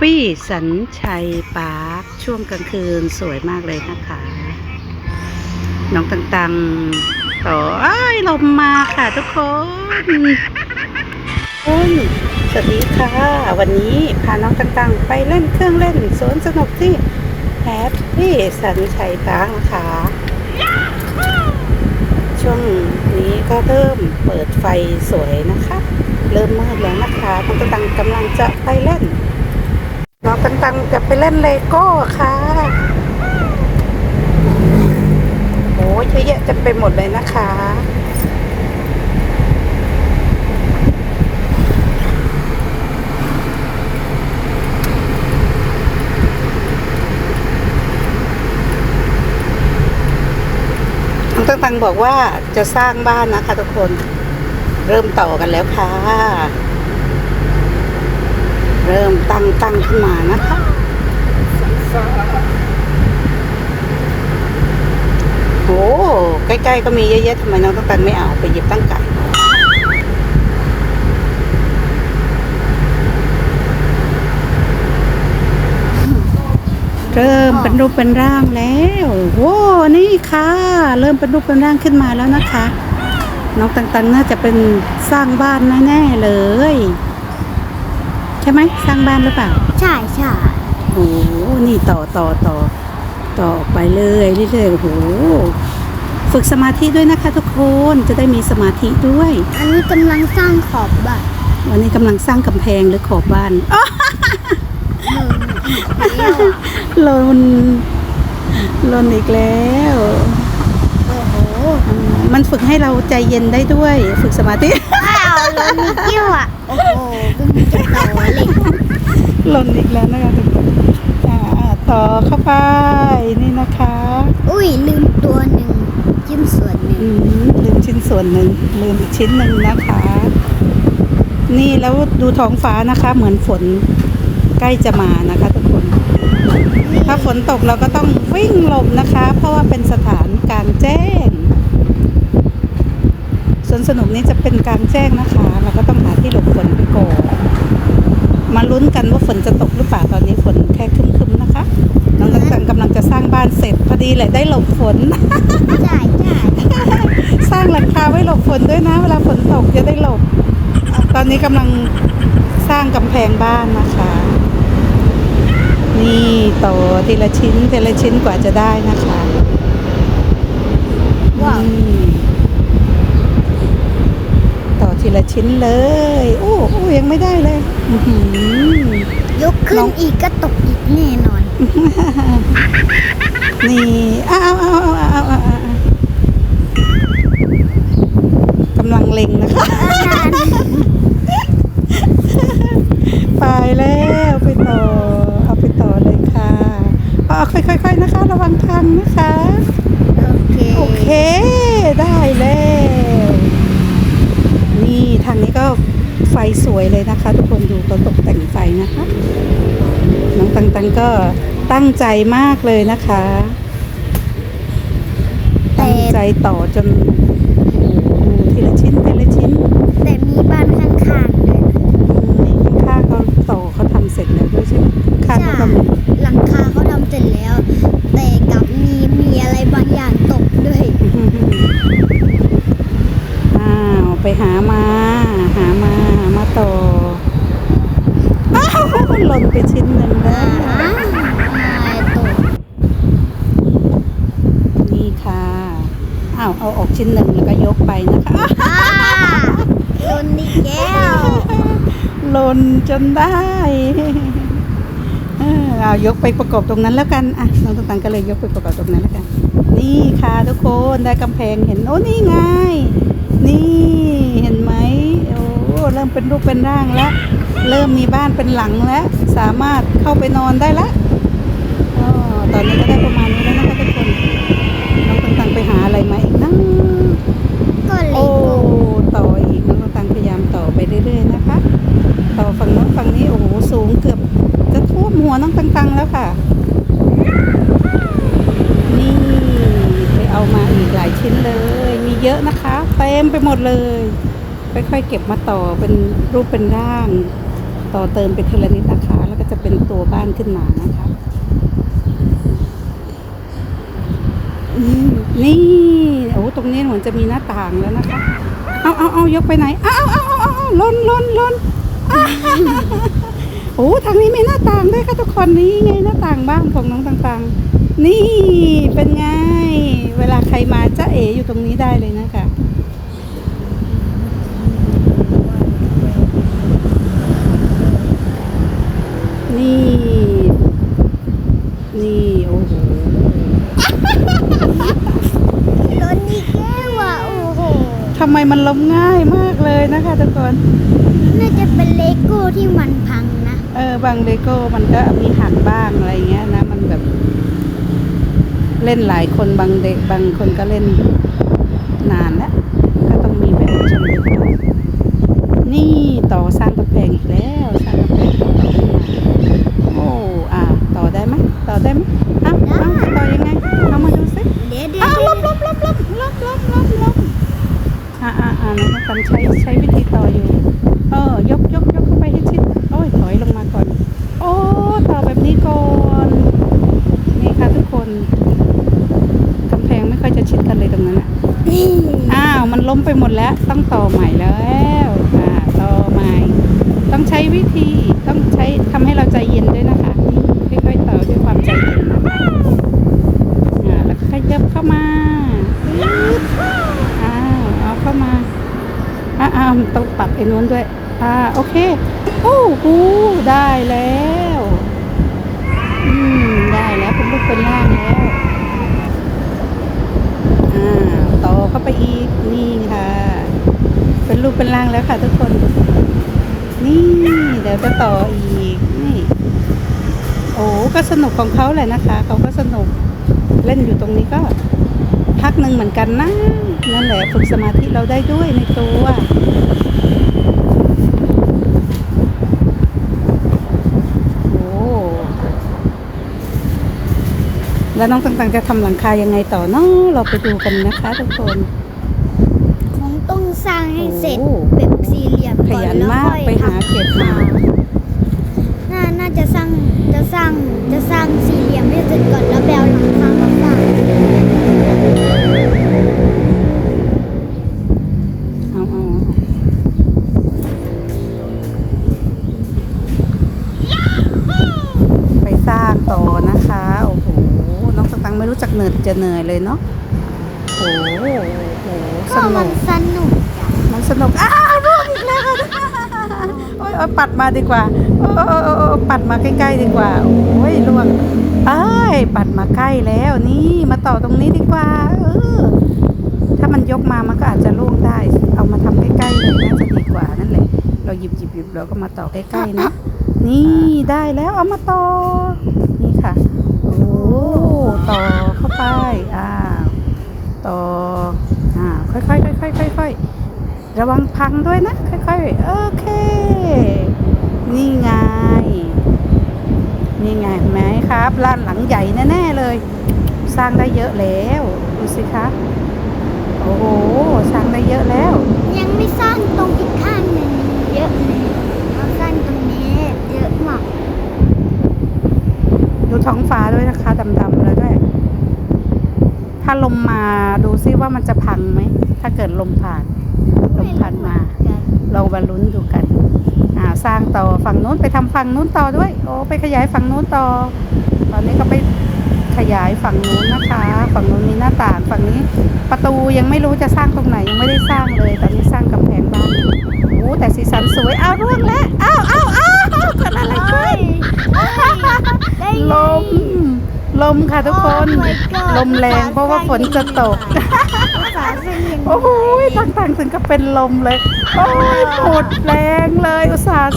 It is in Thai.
ปี้สันชัยปาร์คช่วงกลางคืนสวยมากเลยนะคะ น้องตังๆต่ออ้ลมมาค่ะทุกคนคุณสวัสดีค่ะ วันนี้พาน้องตังๆไปเล่นเครื่องเล่นสวนสนุกที่แฮปปี้สันชัยปาร์คนะคะ ช่วงนี้ก็เริ่มเปิดไฟสวยนะคะ เริ่มมืดแล้วนะคะน้องตังๆกำลังจะไปเล่น ตังจะไปเล่นเลโก้ค่ะโอ้ยเยอะแยะจะไปหมดเลยนะคะน้งตังบอกว่าจะสร้างบ้านนะคะทุกคน เริ่มต่อกันแล้วค่ะ เริ่มตั้งตั้งขึ้นมานะคะโอ้ใกล้ๆก็มีเยอะๆทำไมน้องต้องตันไม่เอาไปหยิบตั้งไก่เริ่มเป็นรูปเป็นร่างแล้วโว้นี่ค่ะ เริ่มเป็นรูปเป็นร่างขึ้นมาแล้วนะคะ น้องตังๆน่าจะเป็นสร้างบ้านแน่ๆเลย ใช่ไหมสร้างบ้านหรือเปล่า ใช่ใช่โอ้โหนี่ต่อต่อต่อต่อไปเลยเรื่อยๆโอ้โหฝึกสมาธิด้วยนะคะทุกคนจะได้มีสมาธิด้วย อันนี้กำลังสร้างขอบบ้านวันนี้กำลังสร้างกำแพงหรือขอบบ้านอ๊ะหนึ่งแล้วอะหลนหลนอีกแล้วโอ้โหอืมมันฝึกให้เราใจเย็นได้ด้วย ฝึกสมาธิว้าวรถมีกิ้วอะโอ้โห เพิ่งจะโตเลยหล่นอีกแล้วนะคะทุกคนอ่าต่อเข้าไปนี่นะคะ อุ้ยลืมตัวหนึ่งจิ้มส่วนหนึ่งอืมลืมชิ้นส่วนหนึ่งลืมอีกชิ้นหนึ่งนะคะ นี่แล้วดูท้องฟ้านะคะ เหมือนฝนใกล้จะมานะคะทุกคน ถ้าฝนตกเราก็ต้องวิ่งหลบนะคะ เพราะว่าเป็นสถานกลางแจ้งสวนสนุกนี้จะเป็นกลางแจ้งนะคะ เราก็ต้องหาที่หลบฝนไปก่อนมาลุ้นกันว่าฝนจะตกหรือเปล่าตอนนี้ฝนแค่คึมๆนะคะน้องตังกำลังจะสร้างบ้านเสร็จพอดีเลยได้หลบฝนใช่ใช่สร้างหลังคาไว้หลบฝนด้วยนะ เวลาฝนตกจะได้หลบ ตอนนี้กำลังสร้างกำแพงบ้านนะคะ นี่ต่อทีละชิ้นทีละชิ้นกว่าจะได้นะคะ ว้าว นี่ต่อที ละชิ้นเลย โอ้โอ้ยังไม่ได้เลยอื้อหือยกขึ้นอีกก็ตกอีกแน่นอน นี่อ้าวอ้าวอ้าวอ้าวอ้าวอ้าวอ้าวกำลังเล็งนะคะ ไปแล้วไปต่อ เอาไปต่อเลยค่ะเอาค่อยๆนะคะ ระวังทางนะคะ โอเค โอเค ได้แล้ว นี่ทางนี้ก็ไฟสวยเลยนะคะ ทุกคนดูเขาตกแต่งไฟนะคะ น้องตังตัง ก็ตั้งใจมากเลยนะคะแต่ตั้งใจต่อจนโอ้โหดูทีละชิ้นทีละชิ้น แต่มีบ้านข้างๆด้วยนี่ข้างๆเขาต่อเขาทำเสร็จแล้วด้วยใช่ไหมข้างใช่เขาก็มีหลังคาเขาทำเสร็จแล้ว แต่กลับมีมีอะไรบางอย่างตกด้วย อ้าวไปหามา หามาหามาต่ออ้าวหล่นไปชิ้นหนึ่งแล้ อ่าว ฮะไม่ตก นี่ค่ะอ้าวเอาออกชิ้นหนึ่งแล้วก็ยกไปนะคะ อ่าโดนนิด แก้วหล่นจนได้เอายกไปประกอบตรงนั้นแล้วกันอะน้องตังๆก็เลยยกไปประกอบตรงนั้นแล้วกัน นี่ค่ะทุกคนได้กำแพงเห็นโอ้นี่ไงนี่เห็นไหมโอ้เริ่มเป็นรูปเป็นร่างแล้ว เริ่มมีบ้านเป็นหลังแล้ว สามารถเข้าไปนอนได้แล้วอตอนนี้ก็ได้ประมาณนี้แล้วนะคะทุกคนน้องตังๆไปหาอะไรมาอีกนะก็เลโอ้ยต่อน้องตังพ ยายามต่อไปเรื่อยๆนะคะ ต่อฝั่งโน้นฝั่งนี้โอ้โหสูงเกือบจะท่วมหัวน้องตังๆแล้วค่ะ นี่ไปเอามาอีกหลายชิ้นเลย มีเยอะนะคะเต็มไปหมดเลยค่อยๆเก็บมาต่อเป็นรูปเป็นร่าง ต่อเติมเป็นทีละนิดนะคะแล้วก็จะเป็นตัวบ้านขึ้นมานะคะนี่โอ้ตรงนี้เหมือนจะมีหน้าต่างแล้วนะคะ เอาเอาเอายกไปไหนเอาเอาเอาเอาเอาล้นล้นล้นโอ้ทางนี้มีหน้าต่างด้วยค่ะทุกคนนี่ไงหน้าต่างบ้านของน้องต่างๆ นี่เป็นไง เวลาใครมาจ้าเอ๋อยู่ตรงนี้ได้เลยนะคะ นี่ นี่โอ้โห รถนี่แก้วอะโอ้โห ทำไมมันล้มง่ายมากเลยนะคะทุกคน น่าจะเป็นเลโก้ที่มันพังนะ เออบางเลโก้มันก็มีหักบ้างอะไรเงี้ยนะ มันแบบ เล่นหลายคนบางเด็กบางคนก็เล่นนานแล้ว ก็ต้องมีแบบชมเลโก้นี่ต่อสร้างกำแพงอีกแล้ว สร้างกำแพงต่อขึ้นมาโอ้อ่าต่อได้ไหมต่อได้ไหมาอ่าน้องกันใช้ใช้วิธีต่ออยู่ เออยกยกยกเข้าไปให้ชิดโอ้ยถอยลงมาก่อน โอ้ต่อแบบนี้ก่อนนี่ค่ะทุกคนกำแพงไม่ค่อยจะชิดกันเลยตรงนั้นอะอ้าวมันล้มไปหมดแล้วต้องต่อใหม่แล้วอ่าต่อใหม่ ต้องใช้วิธีต้องใช้ทำให้เราใจเย็นด้วยนะคะนี่ค่อยๆต่อด้วยความใจเย็นนะคะอ่าแล้วก็ขยับเข้ามาอ้าวเอาเข้ามาอ่าอ้าวต้ ไอ้นู้นด้วย อ่า โอเค โอ้โหได้แล้ว อืม ได้แล้วเป็นรูปเป็นร่างแล้ว อ่า ต่อเข้าไปอีก นี่ค่ะ เป็นรูปเป็นร่างแล้วค่ะทุกคน นี่เดี๋ยวจะต่ออีก นี่ โอ้ก็สนุกของเขาแหละนะคะ เขาก็สนุก เล่นอยู่ตรงนี้ก็พักหนึ่งเหมือนกันนะ นั่นแหละฝึกสมาธิเราได้ด้วยในตัว โอ้ แล้วน้องต่างๆจะทำหลังคายังไงต่อเนาะเราไปดูกันนะคะทุกคนคงต้องสร้างให้เสร็จโอ้แบบสี่เหลี่ยมขก่อนยันแล้วมากค่อยไปหาเก็บมาน่าน่าจะสร้างจะสร้างจะสร้างสี่เหลี่ยมให้เสร็จก่อน เหนื่อยจะเหนื่อยเลยเนาะโอ้โหโอ้โหสก็นุมักนสนุกจ้ะมันสนุกอ้าวร่วงอีกแล้วโอ้ยโอ้ยปัดมาดีกว่าโอ้ยโอ้ยโอ้ยโอ้ยปัดมาใกล้ๆดีกว่าโอ้ยร่วงเอ้ยปัดมาใกล้แล้วนี่มาต่อตรงนี้ดีกว่าเออถ้ามันยกมามันก็อาจจะร่วงได้ เอามาทำใกล้ๆเลยน่าจะดีกว่านั่นแหละเราหยิบหยิบหยิบเราก็มาต่อใกล้ๆนะนี่ได้แล้วเอามาต่อ นี่ค่ะ โอ้ต่อเข้าไป อ่า ต่อ อ่า ค่อยๆค่อยๆค่อยๆ ระวังพังด้วยนะ ค่อยๆ โอเค นี่ไง นี่ไงเห็นไหมครับร้านหลังใหญ่แน่ๆเลย สร้างได้เยอะแล้วดูสิคะโอ้โหสร้างได้เยอะแล้ว ยังไม่สร้างตรงอีกข้างหนึ่งเยอะเลยเราสร้างตรงนี้เยอะมากดูท้องฟ้าด้วยนะคะดำๆแล้วด้วย ถ้าลมมาดูซิว่ามันจะพังไหม ถ้าเกิดลมผ่านลม พันมาเรามาลุ้นดูกันอ่าสร้างต่อฝั่งนู้นไปทำฝั่งนู้นต่อด้วย โอ้ไปขยายฝั่งนู้นต่อ ตอนนี้ก็ไปขยายฝั่งนู้นนะคะ ฝั่งนู้นมีหน้าต่างฝั่งนี้ ประตูยังไม่รู้จะสร้างตรงไหนยังไม่ได้สร้างเลย ตอนนี้สร้างกำแพงบ้านอยู่โอ้แต่สีสันสวย อ้าวร่วงแล้ว อ้าวอ้าวอ้าวเกิดอะไรขึ้น ได้ ลม ลมค่ะทุกคน ลมแรงเพราะว่าฝนจะตกภาษาเส้นยังไงโอ้โหต่างๆถึงกับเป็นลมเลย โอ้ยปวดแรงเลยอุตส่าห์